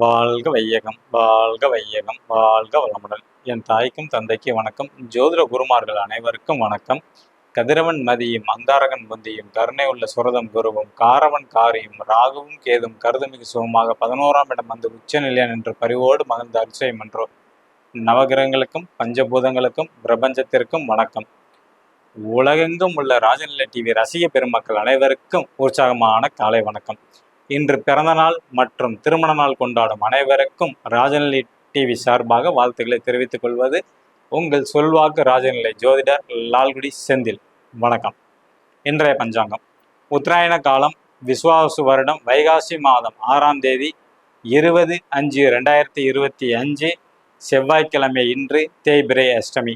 வாழ்க வையகம் வாழ்க வையகம் வாழ்க வளமுடன். என் தாய்க்கும் தந்தைக்கு வணக்கம். ஜோதிட குருமார்கள் அனைவருக்கும் வணக்கம். கதிரவன் மதியும் அந்தாரகன் முந்தியும் கருணை உள்ள சுரதம் குருவும் காரவன் காரியும் ராகுவும் கேதும் கருதுமிகு சுகமாக பதினோராம் இடம் வந்து உச்சநிலையன் என்று பரிவோடு மகிழ்ந்த அரிசயம் என்றோ நவகிரகங்களுக்கும் பஞ்சபூதங்களுக்கும் பிரபஞ்சத்திற்கும் வணக்கம். உலகெங்கும் உள்ள ராஜநிலை டிவி ரசிக பெருமக்கள் அனைவருக்கும் உற்சாகமான காலை வணக்கம். இன்று பிறந்தநாள் மற்றும் திருமண நாள் கொண்டாடும் அனைவருக்கும் ராஜநிலை டிவி சார்பாக வாழ்த்துக்களை தெரிவித்துக் கொள்வது உங்கள் சொல்வாக்கு ராஜநிலை ஜோதிடர் லால்குடி செந்தில். வணக்கம். இன்றைய பஞ்சாங்கம். உத்தராயண காலம் விஸ்வாசு வருடம் வைகாசி மாதம் ஆறாம் தேதி இருபது அஞ்சு ரெண்டாயிரத்தி இருபத்தி அஞ்சு செவ்வாய்க்கிழமை இன்று தேய்பிரை அஷ்டமி.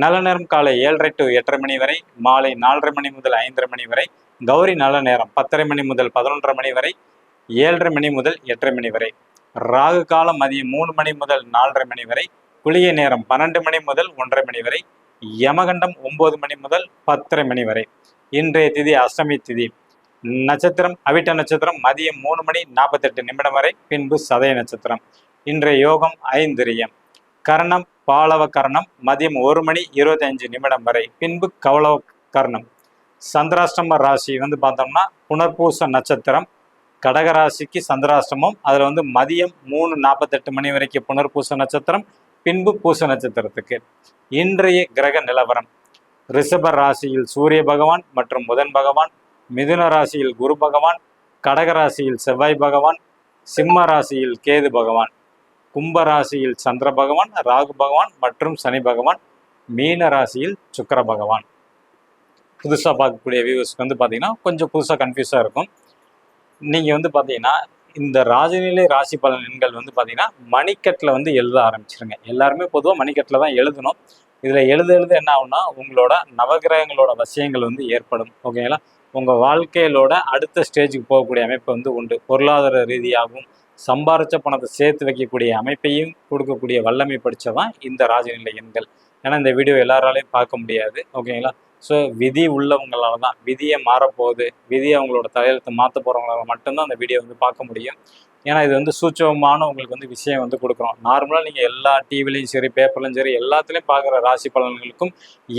நல்ல நேரம் காலை ஏழரை டு எட்டரை மணி வரை மாலை நாலரை மணி முதல் ஐந்தரை மணி வரை கௌரி நல்ல நேரம் பத்தரை மணி முதல் பதினொன்றரை மணி வரை ஏழரை மணி முதல் எட்டரை மணி வரை ராகு காலம் மதியம் மூணு மணி முதல் நாலரை மணி வரை குளிய நேரம் பன்னெண்டு மணி முதல் ஒன்றரை மணி வரை யமகண்டம் ஒன்பது மணி முதல் பத்தரை மணி வரை. இன்றைய திதி அஷ்டமி திதி. நட்சத்திரம் அவிட்ட நட்சத்திரம் மதியம் மூணு மணி நாற்பத்தெட்டு நிமிடம் வரை பின்பு சதய நட்சத்திரம். இன்றைய யோகம் ஐந்திரியம். கரணம் பாலவ கர்ணம் மதியம் ஒரு மணி இருபத்தஞ்சு நிமிடம் வரை. பின்பு கவலவ கர்ணம் சந்திராஷ்டம ராசி வந்து பார்த்தோம்னா புனர்பூச நட்சத்திரம். கடகராசிக்கு சந்திராஷ்டமம். அதில் வந்து மதியம் மூணு நாற்பத்தெட்டு மணி வரைக்கும் புனர்பூச நட்சத்திரம் பின்பு பூச நட்சத்திரத்துக்கு. இன்றைய கிரக நிலவரம். ரிஷப ராசியில் சூரிய பகவான் மற்றும் புதன் பகவான் மிதுன ராசியில் குரு பகவான் கடக ராசியில் செவ்வாய் பகவான் சிம்ம ராசியில் கேது பகவான். கும்பராசியில் சந்திர பகவான் ராகு பகவான் மற்றும் சனி பகவான் மீன ராசியில் சுக்கர பகவான். புதுசாக பார்க்கக்கூடிய வியூவர்ஸ்க்கு வந்து பார்த்தீங்கன்னா கொஞ்சம் புதுசாக கன்ஃபியூஸாக இருக்கும். நீங்கள் வந்து பார்த்தீங்கன்னா இந்த ராஜநிலை ராசி பலன் எண்கள் வந்து பார்த்தீங்கன்னா மணிக்கட்டில் வந்து எழுத ஆரம்பிச்சிருங்க. எல்லாருமே பொதுவாக மணிக்கட்டில் தான் எழுதணும். இதில் எழுத எழுத என்ன ஆகும்னா உங்களோட நவகிரகங்களோட வசியங்கள் வந்து ஏற்படும். ஓகேங்களா உங்கள் வாழ்க்கையிலோட அடுத்த ஸ்டேஜுக்கு போகக்கூடிய அமைப்பு வந்து உண்டு. பொருளாதார ரீதியாகவும் சம்பாரிச்ச பணத்தை சேர்த்து வைக்கக்கூடிய அமைப்பையும் கொடுக்கக்கூடிய வல்லமை படித்தவன் இந்த ராஜநிலை எண்கள். ஏன்னா இந்த வீடியோ எல்லாராலையும் பார்க்க முடியாது. ஓகேங்களா ஸோ விதி உள்ளவங்களால தான் விதியை மாறப்போகுது. விதியை அவங்களோட தலையெழுத்து மாற்ற போகிறவங்களால மட்டும்தான் அந்த வீடியோ வந்து பார்க்க முடியும். ஏன்னா இது வந்து சூட்சமமான உங்களுக்கு வந்து விஷயம் வந்து கொடுக்குறோம். நார்மலாக நீங்கள் எல்லா டிவிலையும் சரி பேப்பர்லையும் சரி எல்லாத்துலேயும் பார்க்குற ராசி பலன்களுக்கும்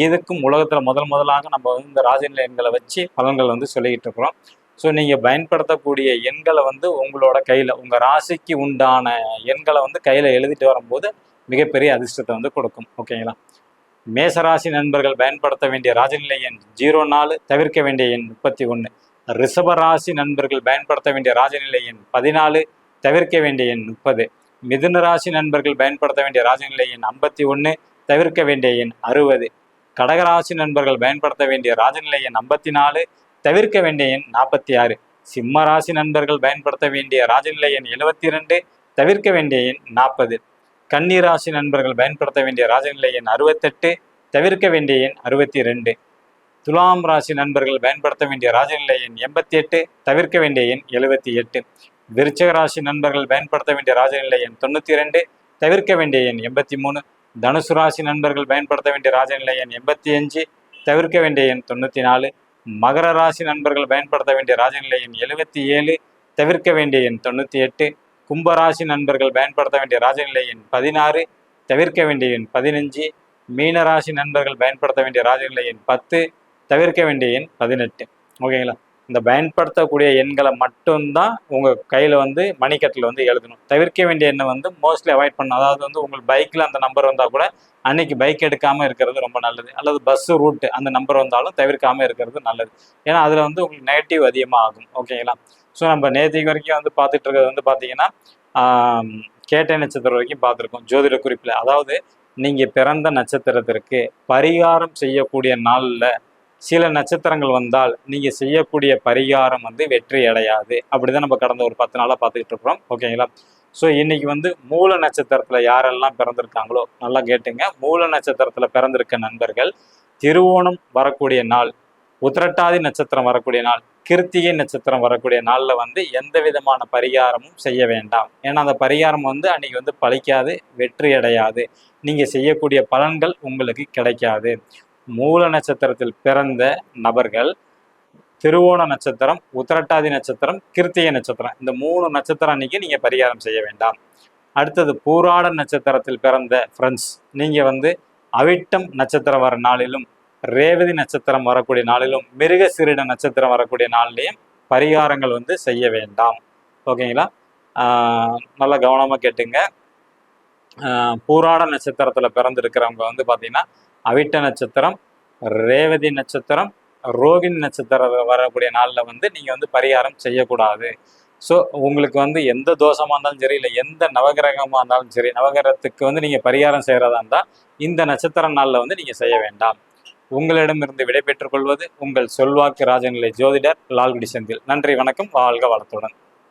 இதுக்கும் உலகத்தில் முதல் முதலாக நம்ம வந்து இந்த ராசி எண்களை வச்சு பலன்கள் வந்து சொல்லிக்கிட்டு இருக்கிறோம். ஸோ நீங்கள் பயன்படுத்தக்கூடிய எண்களை வந்து உங்களோட கையில் உங்கள் ராசிக்கு உண்டான எண்களை வந்து கையில் எழுதிட்டு வரும்போது மிகப்பெரிய அதிர்ஷ்டத்தை வந்து கொடுக்கும். ஓகேங்களா மேசராசி நண்பர்கள் பயன்படுத்த வேண்டிய ராஜநிலை எண் ஜீரோ நாலு தவிர்க்க வேண்டிய எண் முப்பத்தி ஒன்று ரிஷபராசி நண்பர்கள் பயன்படுத்த வேண்டிய ராஜநிலை எண் பதினாலு தவிர்க்க வேண்டிய எண் முப்பது. மிதுன ராசி நண்பர்கள் பயன்படுத்த வேண்டிய ராஜநிலை எண் ஐம்பத்தி ஒன்று தவிர்க்க வேண்டிய எண் அறுபது. கடகராசி நண்பர்கள் பயன்படுத்த வேண்டிய ராஜநிலை எண் ஐம்பத்தி நாலு தவிர்க்க வேண்டிய எண் நாற்பத்தி ஆறு சிம்ம ராசி நண்பர்கள் பயன்படுத்த வேண்டிய ராஜநிலை எண் எழுபத்தி இரண்டு தவிர்க்க வேண்டிய எண் நாற்பது கன்னிராசி நண்பர்கள் பயன்படுத்த வேண்டிய ராஜநிலை எண் அறுபத்தெட்டு தவிர்க்க வேண்டிய எண் அறுபத்தி ரெண்டு துலாம் ராசி நண்பர்கள் பயன்படுத்த வேண்டிய ராஜநிலை எண் எண்பத்தி எட்டு தவிர்க்க வேண்டிய எண் எழுபத்தி எட்டு விருச்சக ராசி நண்பர்கள் பயன்படுத்த வேண்டிய ராஜநிலை எண் தொண்ணூற்றி ரெண்டு தவிர்க்க வேண்டிய எண் எண்பத்தி மூணு தனுசு ராசி நண்பர்கள் பயன்படுத்த வேண்டிய ராஜநிலை எண் எண்பத்தி அஞ்சு தவிர்க்க வேண்டிய எண் தொண்ணூற்றி நாலு மகர ராசி நண்பர்கள் பயன்படுத்த வேண்டிய ராஜநிலை எண் எழுபத்தி ஏழு தவிர்க்க வேண்டிய எண் தொண்ணூற்றி எட்டு கும்பராசி நண்பர்கள் பயன்படுத்த வேண்டிய ராஜநிலை எண் பதினாறு தவிர்க்க வேண்டிய எண் பதினஞ்சு மீனராசி நண்பர்கள் பயன்படுத்த வேண்டிய ராஜநிலை எண் பத்து தவிர்க்க வேண்டிய எண் பதினெட்டு. ஓகேங்களா? இந்த பயன்படுத்தக்கூடிய எண்களை மட்டும்தான் உங்கள் கையில் வந்து மணிக்கட்டில் வந்து எழுதணும். தவிர்க்க வேண்டிய எண்ணை வந்து மோஸ்ட்லி அவாய்ட் பண்ணணும். அதாவது வந்து உங்கள் பைக்கில் அந்த நம்பர் வந்தால் கூட அன்னைக்கு பைக் எடுக்காமல் இருக்கிறது ரொம்ப நல்லது. அல்லது பஸ்ஸு ரூட்டு அந்த நம்பர் வந்தாலும் தவிர்க்காமல் இருக்கிறது நல்லது. ஏன்னா அதில் வந்து உங்களுக்கு நெகட்டிவ் அதிகமாக ஆகும். ஓகேங்களா? ஸோ நம்ம நேற்றுக்கு வரைக்கும் வந்து பார்த்துட்டு இருக்கிறது வந்து பார்த்தீங்கன்னா கேட்டை நட்சத்திரம் வரைக்கும் பார்த்துருக்கோம். ஜோதிட குறிப்பில். அதாவது நீங்கள் பிறந்த நட்சத்திரத்திற்கு பரிகாரம் செய்யக்கூடிய நாளில் சில நட்சத்திரங்கள் வந்தால் நீங்கள் செய்யக்கூடிய பரிகாரம் வந்து வெற்றி அடையாது. அப்படிதான் நம்ம கடந்த ஒரு பத்து நாளாக பார்த்துக்கிட்டு இருக்கிறோம். ஓகேங்களா? ஸோ இன்னைக்கு வந்து மூல நட்சத்திரத்தில் யாரெல்லாம் பிறந்திருக்காங்களோ நல்லா கேட்டுங்க. மூல நட்சத்திரத்தில் பிறந்திருக்க நண்பர்கள் திருவோணம் வரக்கூடிய நாள் உத்திரட்டாதி நட்சத்திரம் வரக்கூடிய நாள் கிருத்திகை நட்சத்திரம் வரக்கூடிய நாளில் வந்து எந்த விதமான பரிகாரமும் செய்ய வேண்டாம். ஏன்னா அந்த பரிகாரம் வந்து அன்றைக்கி வந்து பழிக்காது வெற்றி அடையாது. நீங்கள் செய்யக்கூடிய பலன்கள் உங்களுக்கு கிடைக்காது. மூல நட்சத்திரத்தில் பிறந்த நபர்கள் திருவோண நட்சத்திரம் உத்திரட்டாதி நட்சத்திரம் கிருத்திகை நட்சத்திரம். இந்த மூணு நட்சத்திரம் அன்னைக்கு நீங்கள் பரிகாரம் செய்ய வேண்டாம். அடுத்தது பூராட நட்சத்திரத்தில் பிறந்த ஃப்ரெண்ட்ஸ் நீங்கள் வந்து அவிட்டம் நட்சத்திரம் வர நாளிலும் ரேவதி நட்சத்திரம் வரக்கூடிய நாளிலும் மிருக சிறிட நட்சத்திரம் வரக்கூடிய நாள்லையும் பரிகாரங்கள் வந்து செய்ய வேண்டாம். ஓகேங்களா? நல்லா கவனமாக கேட்டுங்க. பூராட நட்சத்திரத்தில் பிறந்திருக்கிறவங்க வந்து பார்த்தீங்கன்னா அவிட்ட நட்சத்திரம் ரேவதி நட்சத்திரம் ரோகிணி நட்சத்திரம் வரக்கூடிய நாளில் வந்து நீங்கள் வந்து பரிகாரம் செய்யக்கூடாது. ஸோ உங்களுக்கு வந்து எந்த தோஷமாக இருந்தாலும் சரி இல்லை எந்த நவகிரகமாக இருந்தாலும் சரி நவகிரகத்துக்கு வந்து நீங்கள் பரிகாரம் செய்கிறதா இருந்தால் இந்த நட்சத்திர நாளில் வந்து நீங்கள் செய்ய வேண்டாம். உங்களிடமிருந்து விடைபெற்றுக் கொள்வது உங்கள் சொல்வாக்கு ராஜநிலை ஜோதிடர் லால்குடி செந்தில். நன்றி வணக்கம் வாழ்க வளத்துடன்.